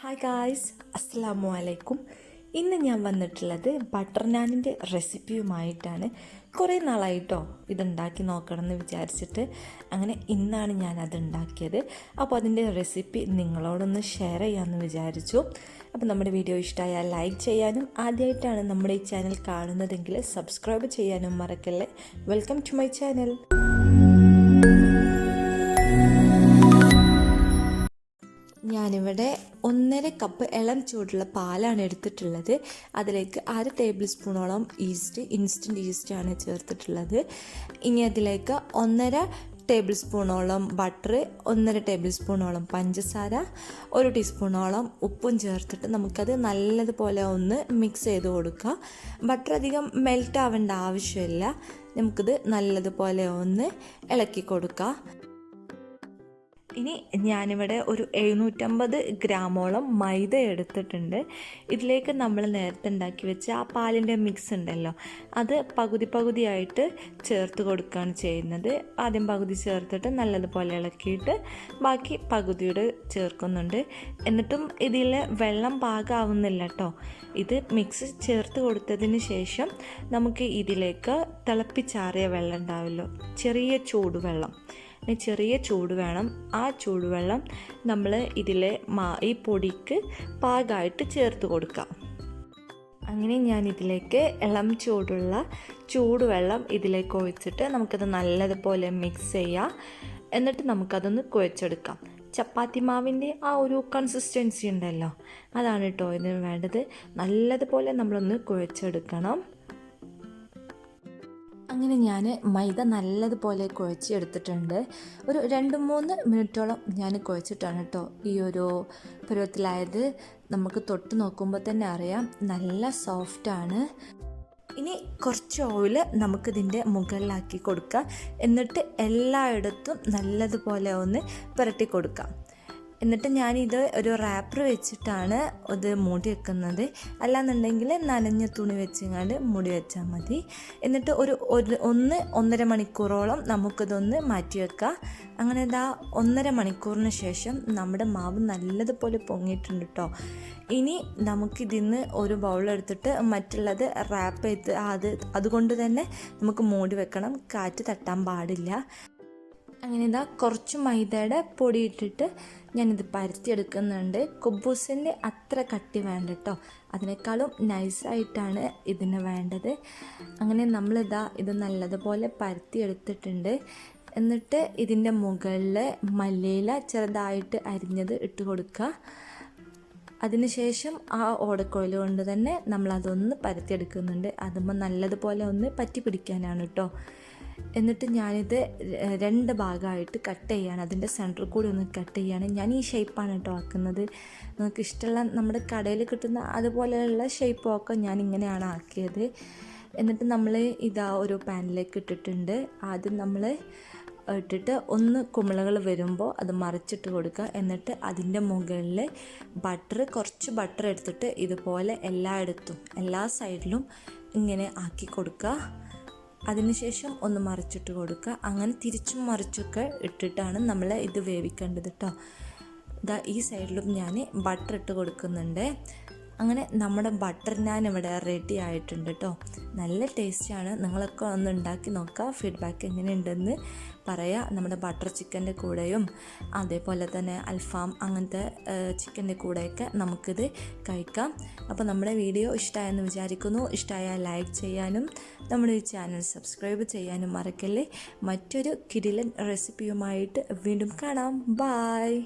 Hi guys അസ്സാമു അലൈക്കും ഇന്ന് ഞാൻ വന്നിട്ടുള്ളത് ബട്ടർ നാനിന്റെ റെസിപ്പിയുമായിട്ടാണ്. കുറേ നാളായിട്ടോ ഇതുണ്ടാക്കി നോക്കണം എന്ന് വിചാരിച്ചിട്ട് അങ്ങനെ ഇന്നാണ് ഞാൻ അത് ഉണ്ടാക്കിയത്. അപ്പോൾ അതിന്റെ റെസിപ്പി നിങ്ങളോടൊന്ന് ഷെയർ ചെയ്യാമെന്ന് വിചാരിച്ചു. അപ്പോൾ നമ്മുടെ വീഡിയോ ഇഷ്ടമായാൽ ലൈക്ക് ചെയ്യാനും ആദ്യമായിട്ടാണ് നമ്മുടെ ഈ ചാനൽ കാണുന്നതെങ്കിൽ സബ്സ്ക്രൈബ് ചെയ്യാനും മറക്കല്ലേ. Welcome to my channel. ഞാനിവിടെ ഒന്നര കപ്പ് ഇളം ചൂടുള്ള പാലാണ് എടുത്തിട്ടുള്ളത്. അതിലേക്ക് അര ടേബിൾ സ്പൂണോളം ഈസ്റ്റ് ഇൻസ്റ്റന്റ് ഈസ്റ്റാണ് ചേർത്തിട്ടുള്ളത്. ഇനി അതിലേക്ക് ഒന്നര ടേബിൾ സ്പൂണോളം ബട്ടർ ഒന്നര ടേബിൾ സ്പൂണോളം പഞ്ചസാര ഒരു ടീസ്പൂണോളം ഉപ്പും ചേർത്തിട്ട് നമുക്കത് നല്ലതുപോലെ ഒന്ന് മിക്സ് ചെയ്ത് കൊടുക്കുക ബട്ടർ അധികം മെൽറ്റ് ആവേണ്ട ആവശ്യമില്ല. നമുക്കിത് നല്ലതുപോലെ ഒന്ന് ഇളക്കി കൊടുക്കുക ഇനി ഞാനിവിടെ ഒരു എഴുന്നൂറ്റമ്പത് ഗ്രാമോളം മൈദ എടുത്തിട്ടുണ്ട്. ഇതിലേക്ക് നമ്മൾ നേരത്തെ ഉണ്ടാക്കി വെച്ച ആ പാലിന്റെ മിക്സ് ഉണ്ടല്ലോ അത് പകുതി പകുതിയായിട്ട് ചേർത്ത് കൊടുക്കുകയാണ് ചെയ്യുന്നത്. ആദ്യം പകുതി ചേർത്തിട്ട് നല്ലതുപോലെ ഇളക്കിയിട്ട് ബാക്കി പകുതിയുടെ ചേർക്കുന്നുണ്ട്. എന്നിട്ടും ഇതിൽ വെള്ളം പാകമാവുന്നില്ല കേട്ടോ. ഇത് മിക്സ് ചേർത്ത് കൊടുത്തതിന് ശേഷം നമുക്ക് ഇതിലേക്ക് തിളപ്പിച്ചാറിയ വെള്ളം ഉണ്ടാവുമല്ലോ ചെറിയ ചൂടുവെള്ളം. ചെറിയ ചൂട് വേണം. ആ ചൂടുവെള്ളം നമ്മൾ ഇതിലെ മാ ഈ പൊടിക്ക് പാകമായിട്ട് ചേർത്ത് കൊടുക്കാം. അങ്ങനെ ഞാൻ ഇതിലേക്ക് ഇളം ചൂടുള്ള ചൂടുവെള്ളം ഇതിലേക്ക് ഒഴിച്ചിട്ട് നമുക്കത് നല്ലതുപോലെ മിക്സ് ചെയ്യാം. എന്നിട്ട് നമുക്കതൊന്ന് കുഴച്ചെടുക്കാം. ചപ്പാത്തി മാവിന്റെ ആ ഒരു കൺസിസ്റ്റൻസി ഉണ്ടല്ലോ. അതാണ് കേട്ടോ ഇതിന് വേണ്ടത്. നല്ലതുപോലെ നമ്മളൊന്ന് കുഴച്ചെടുക്കണം. അങ്ങനെ ഞാൻ മൈദ നല്ലതുപോലെ കുഴച്ചെടുത്തിട്ടുണ്ട്. ഒരു രണ്ട് മൂന്ന് മിനിറ്റോളം ഞാൻ കുഴച്ചിട്ടാണ് കേട്ടോ ഈ ഒരു പരുവത്തിലായത്. നമുക്ക് തൊട്ട് നോക്കുമ്പോൾ തന്നെ അറിയാം നല്ല സോഫ്റ്റാണ് ഇനി കുറച്ച് ഓയിൽ നമുക്കിതിന്റെ മുകളിലാക്കി കൊടുക്കാം. എന്നിട്ട് എല്ലായിടത്തും നല്ലതുപോലെ ഒന്ന് പുരട്ടി കൊടുക്കാം. എന്നിട്ട് ഞാനിത് ഒരു റാപ്പർ വെച്ചിട്ടാണ് ഇത് മൂടി വെക്കുന്നത്. അല്ലാന്നുണ്ടെങ്കിൽ നനഞ്ഞ തുണി വെച്ചങ്ങാണ്ട് മൂടി വെച്ചാൽ മതി. എന്നിട്ട് ഒരു ഒന്ന് ഒന്നര മണിക്കൂറോളം നമുക്കിതൊന്ന് മാറ്റി വെക്കാം. അങ്ങനെ ഇതാ ഒന്നര മണിക്കൂറിന് ശേഷം നമ്മുടെ മാവ് നല്ലതുപോലെ പൊങ്ങിയിട്ടുണ്ട് കേട്ടോ ഇനി നമുക്കിതിന്ന് ഒരു ബൗളെടുത്തിട്ട് മറ്റുള്ളത് റാപ്പ് ചെയ്ത് അത് അതുകൊണ്ട് തന്നെ നമുക്ക് മൂടി വെക്കണം. കാറ്റ് തട്ടാൻ പാടില്ല. അങ്ങനെ ഇതാ കുറച്ച് മൈദയുടെ പൊടി ഇട്ടിട്ട് ഞാനിത് പരത്തിയെടുക്കുന്നുണ്ട്. കുബൂസിന്റെ അത്ര കട്ടി വേണ്ട കേട്ടോ അതിനേക്കാളും നൈസായിട്ടാണ് ഇതിന് വേണ്ടത്. അങ്ങനെ നമ്മളിതാ ഇത് നല്ലതുപോലെ പരത്തിയെടുത്തിട്ടുണ്ട്. എന്നിട്ട് ഇതിന്റെ മുകളിൽ മല്ലിയില ചെറുതായിട്ട് അരിഞ്ഞത് ഇട്ട് കൊടുക്കുക. അതിനുശേഷം ആ ഓടക്കോയിൽ കൊണ്ട് തന്നെ നമ്മളതൊന്ന് പരത്തിയെടുക്കുന്നുണ്ട്. അതുമ്പോൾ നല്ലതുപോലെ ഒന്ന് പറ്റി പിടിക്കാനാണ് കേട്ടോ എന്നിട്ട് ഞാനിത് രണ്ട് ഭാഗമായിട്ട് കട്ട് ചെയ്യാണ്. അതിന്റെ സെന്റർ കൂടി ഒന്ന് കട്ട് ചെയ്യാണ്. ഞാൻ ഈ ഷേപ്പാണ് കേട്ടോ ആക്കുന്നത്. നിങ്ങൾക്ക് ഇഷ്ടമുള്ള നമ്മുടെ കടയിൽ കിട്ടുന്ന അതുപോലെയുള്ള ഷേപ്പൊക്കെ ഞാൻ ഇങ്ങനെയാണ് ആക്കിയത്. എന്നിട്ട് നമ്മൾ ഇതാ ഒരു പാനിലേക്ക് ഇട്ടിട്ടുണ്ട്. ആദ്യം നമ്മൾ ഇട്ടിട്ട് ഒന്ന് കുമിളകൾ വരുമ്പോൾ അത് മറിച്ചിട്ട് കൊടുക്കുക. എന്നിട്ട് അതിന്റെ മുകളിൽ ബട്ടർ കുറച്ച് ബട്ടർ എടുത്തിട്ട് ഇതുപോലെ എല്ലായിടത്തും എല്ലാ സൈഡിലും ഇങ്ങനെ ആക്കി കൊടുക്കുക. അതിനുശേഷം ഒന്ന് മറിച്ചിട്ട് കൊടുക്കുക. അങ്ങനെ തിരിച്ചും മറിച്ചൊക്കെ ഇട്ടിട്ടാണ് നമ്മൾ ഇത് വേവിക്കേണ്ടത് കേട്ടോ ഇതാ ഈ സൈഡിലും ഞാൻ ബട്ടർ ഇട്ട് കൊടുക്കുന്നുണ്ട്. അങ്ങനെ നമ്മുടെ ബട്ടർ നാൻ ഇവിടെ റെഡി ആയിട്ടുണ്ട് കേട്ടോ നല്ല ടേസ്റ്റിയാണ് നിങ്ങളൊക്കെ ഒന്ന് ഉണ്ടാക്കി നോക്കുക ഫീഡ്ബാക്ക് എങ്ങനെയുണ്ടെന്ന് പറയുക നമ്മുടെ ബട്ടർ ചിക്കന്റെ കൂടെയും അതേപോലെ തന്നെ അൽഫാം അങ്ങനത്തെ ചിക്കന്റെ കൂടെയൊക്കെ നമുക്കിത് കഴിക്കാം. അപ്പോൾ നമ്മുടെ വീഡിയോ ഇഷ്ടമായെന്ന് വിചാരിക്കുന്നു. ഇഷ്ടമായാൽ ലൈക്ക് ചെയ്യാനും നമ്മുടെ ഈ ചാനൽ സബ്സ്ക്രൈബ് ചെയ്യാനും മറക്കല്ലേ. മറ്റൊരു കിടിലൻ റെസിപ്പിയുമായിട്ട് വീണ്ടും കാണാം. ബായ്